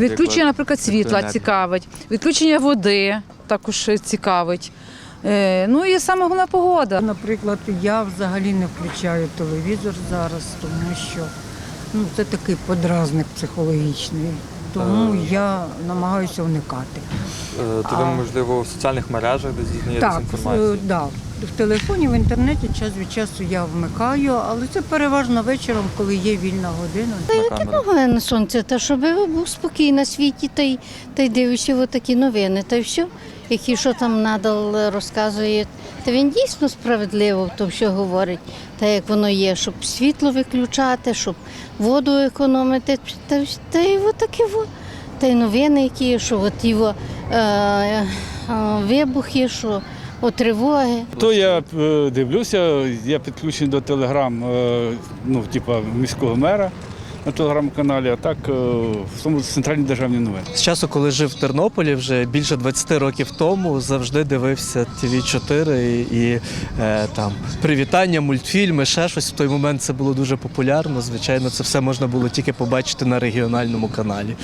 Відключення, наприклад, світла цікавить, відключення води також цікавить. Е, Ну і саме головна погода. Наприклад, я взагалі не включаю телевізор зараз, тому що ну, це такий подразник психологічний. Тому Е. я намагаюся уникати. Е, То ви, А. можливо, в соціальних мережах десь дізнаєтесь Так, інформацію? е, да. В телефоні, в інтернеті час від часу я вмикаю, але це переважно вечором, коли є вільна година. на камеру? Головне на сонце, та щоб був спокій на світі, та й, та й дивишся отакі новини, та й все. Які що там надал розказує, та він дійсно справедливо то все говорить, та як воно є, щоб світло виключати, щоб воду економити, та, й- та й отакі во. Та й новини, які є, що от його е, е, вибухи, що от тривоги. То я е, дивлюся, я підключений до телеграм, ну, типа міського мера на телеграм-каналі, а так е, в тому центральні державні новини. З часу, коли жив в Тернополі, вже більше 20 років тому, завжди дивився tv 4 і, і е, там привітання, мультфільми, ще щось. В той момент це було дуже популярно. Звичайно, це все можна було тільки побачити на регіональному каналі.